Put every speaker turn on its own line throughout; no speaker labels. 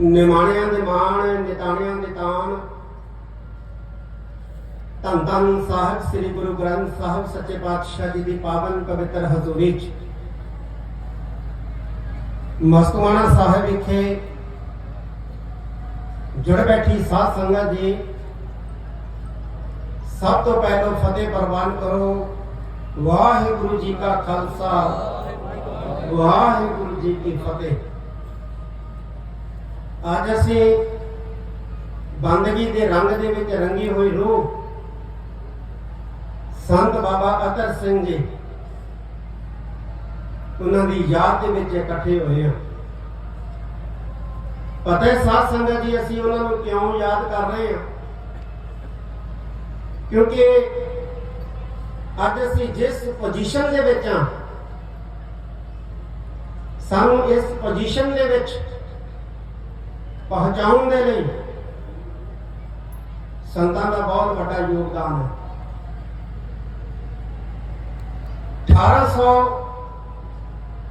ਨਿਮਾਣਿਆਂ ਦੇ ਮਾਣ, ਨਿਤਾਣਿਆਂ ਦੇ ਤਾਣ। ਧੰਨ ਧੰਨ ਸਾਹਿਬ, ਸ੍ਰੀ ਗੁਰੂ ਗ੍ਰੰਥ ਸਾਹਿਬ, ਸੱਚੇ ਪਾਤਸ਼ਾਹ ਜੀ ਦੀ ਪਾਵਨ ਪਵਿੱਤਰ ਹਜ਼ੂਰੀ 'ਚ ਮਸਤਵਾਣਾ ਸਾਹਿਬ ਵਿਖੇ ਜੁੜ ਬੈਠੀ ਸਾਧ ਸੰਗਤ ਜੀ, ਸਭ ਤੋਂ ਪਹਿਲਾਂ ਫਤਿਹ ਪ੍ਰਵਾਨ ਕਰੋ। ਵਾਹਿਗੁਰੂ ਜੀ ਕਾ ਖਾਲਸਾ। ਵਾਹਿਗੁਰੂ ਜੀ ਕੀ ਫਤਿਹ। ਅੱਜ ਅਸੀਂ ਬੰਦਗੀ ਦੇ ਰੰਗ ਦੇ ਵਿੱਚ ਰੰਗੀ ਹੋਈ ਰੂਹ ਸੰਤ ਬਾਬਾ ਅਤਰ ਸਿੰਘ ਜੀ ਉਹਨਾਂ ਦੀ ਯਾਦ ਦੇ ਵਿੱਚ ਇਕੱਠੇ ਹੋਏ ਹਾਂ। ਪਤਾ ਹੈ ਸਾਧ ਸੰਗਤ ਜੀ, ਅਸੀਂ ਉਹਨਾਂ ਨੂੰ ਕਿਉਂ ਯਾਦ ਕਰ ਰਹੇ ਹਾਂ? ਕਿਉਂਕਿ ਅੱਜ ਅਸੀਂ ਜਿਸ ਪੋਜੀਸ਼ਨ ਦੇ ਵਿੱਚ ਹਾਂ, ਸਾਨੂੰ ਇਸ ਪੋਜੀਸ਼ਨ ਦੇ ਵਿੱਚ ਪਹੁੰਚਾਉਣ ਦੇ ਲਈ ਸੰਤਾਂ ਦਾ ਬਹੁਤ ਵੱਡਾ ਯੋਗਦਾਨ ਹੈ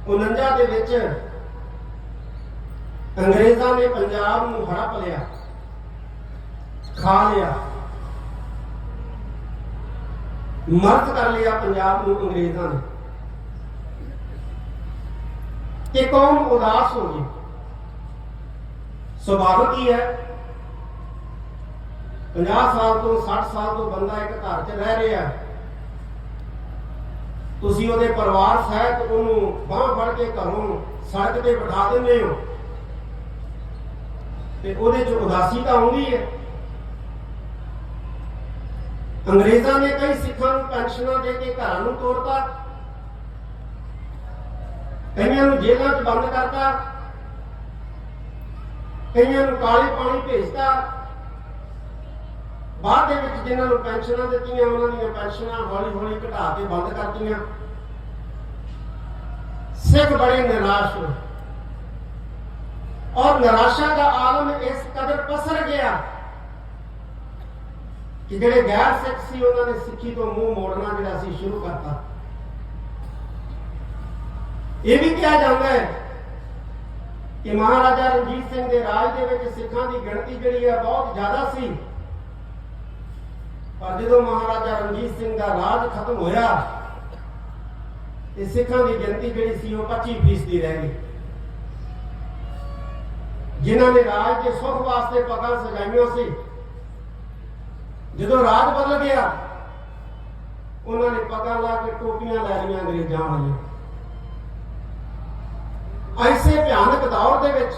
1849 ਦੇ ਵਿੱਚ ਅੰਗਰੇਜ਼ਾਂ ਨੇ ਪੰਜਾਬ ਨੂੰ ਹੜਪ ਲਿਆ ਖਾ ਲਿਆ ਮਰਦ ਕਰ ਲਿਆ ਪੰਜਾਬ ਨੂੰ ਅੰਗਰੇਜ਼ਾਂ ਨੇ ਤੇ ਕੌਮ ਉਦਾਸ ਹੋ ਗਈ ਸੁਭਾਵਿਕ ਹੀ ਹੈ। 50 ਸਾਲ ਤੋਂ 60 ਸਾਲ ਤੋਂ ਬੰਦਾ ਇੱਕ ਘਰ 'ਚ ਰਹਿ ਰਿਹਾ ਤੁਸੀਂ ਉਹਦੇ ਪਰਿਵਾਰ ਸਹਿਤ ਉਹਨੂੰ ਬਾਹ ਫੜ ਕੇ ਘਰੋਂ ਸੜਕ ਤੇ ਬਿਠਾ ਦਿੰਦੇ ਹੋ। ਤੇ ਉਹਦੇ 'ਚ ਉਦਾਸੀ ਤਾਂ ਆਉਂਦੀ ਹੈ। ਅੰਗਰੇਜ਼ਾਂ ਨੇ ਕਈ ਸਿੱਖਾਂ ਨੂੰ ਪੈਨਸ਼ਨਾਂ ਦੇ ਕੇ ਘਰਾਂ ਨੂੰ ਤੋੜਤਾ। ਕਈਆਂ ਨੂੰ ਜੇਲ੍ਹਾਂ 'ਚ ਬੰਦ ਕਰਤਾ। ਕਈਆਂ ਨੂੰ ਕਾਲੇ ਪਾਣੀ ਭੇਜਤਾ। ਬਾਅਦ ਦੇ ਵਿੱਚ ਜਿਨ੍ਹਾਂ ਨੂੰ ਪੈਨਸ਼ਨਾਂ ਦਿੱਤੀਆਂ, ਉਹਨਾਂ ਦੀਆਂ ਪੈਨਸ਼ਨਾਂ ਹੌਲੀ ਹੌਲੀ ਘਟਾ ਕੇ ਬੰਦ ਕਰਤੀਆਂ। ਸਿੱਖ ਬੜੇ ਨਿਰਾਸ਼ ਹੋਏ ਔਰ ਨਿਰਾਸ਼ਾ ਦਾ ਆਲਮ ਇਸ ਕਦਰ ਪਸਰ ਗਿਆ ਕਿ ਜਿਹੜੇ ਗੈਰ ਸਿੱਖ ਸੀ, ਉਹਨਾਂ ਨੇ ਸਿੱਖੀ ਤੋਂ ਮੂੰਹ ਮੋੜਨਾ ਜਿਹੜਾ ਸੀ ਸ਼ੁਰੂ ਕਰਤਾ। ਇਹ ਵੀ ਕਿਹਾ ਜਾਂਦਾ ਹੈ ਕਿ ਮਹਾਰਾਜਾ ਰਣਜੀਤ ਸਿੰਘ ਦੇ ਰਾਜ ਦੇ ਵਿੱਚ ਸਿੱਖਾਂ ਦੀ ਗਿਣਤੀ ਜਿਹੜੀ ਹੈ ਬਹੁਤ ਜ਼ਿਆਦਾ ਸੀ। ਪਰ ਜਦੋਂ ਮਹਾਰਾਜਾ ਰਣਜੀਤ ਸਿੰਘ ਦਾ ਰਾਜ ਖਤਮ ਹੋਇਆ, ਤੇ ਸਿੱਖਾਂ ਦੀ ਗਿਣਤੀ ਜਿਹੜੀ ਸੀ ਉਹ 25% ਦੀ ਰਹਿ ਗਈ। ਜਿਨ੍ਹਾਂ ਨੇ ਰਾਜ ਦੇ ਸੁੱਖ ਵਾਸਤੇ ਪਗਾਂ ਸਜਾਈਆਂ ਸੀ, ਜਦੋਂ ਰਾਜ ਬਦਲ ਗਿਆ, ਉਹਨਾਂ ਨੇ ਪਗਾਂ ਲਾ ਕੇ ਟੋਪੀਆਂ ਲੈ ਲਈਆਂ ਅੰਗਰੇਜ਼ਾਂ ਵਾਲੀਆਂ। ਐਸੇ ਭਿਆਨਕ ਦੌਰ ਦੇ ਵਿੱਚ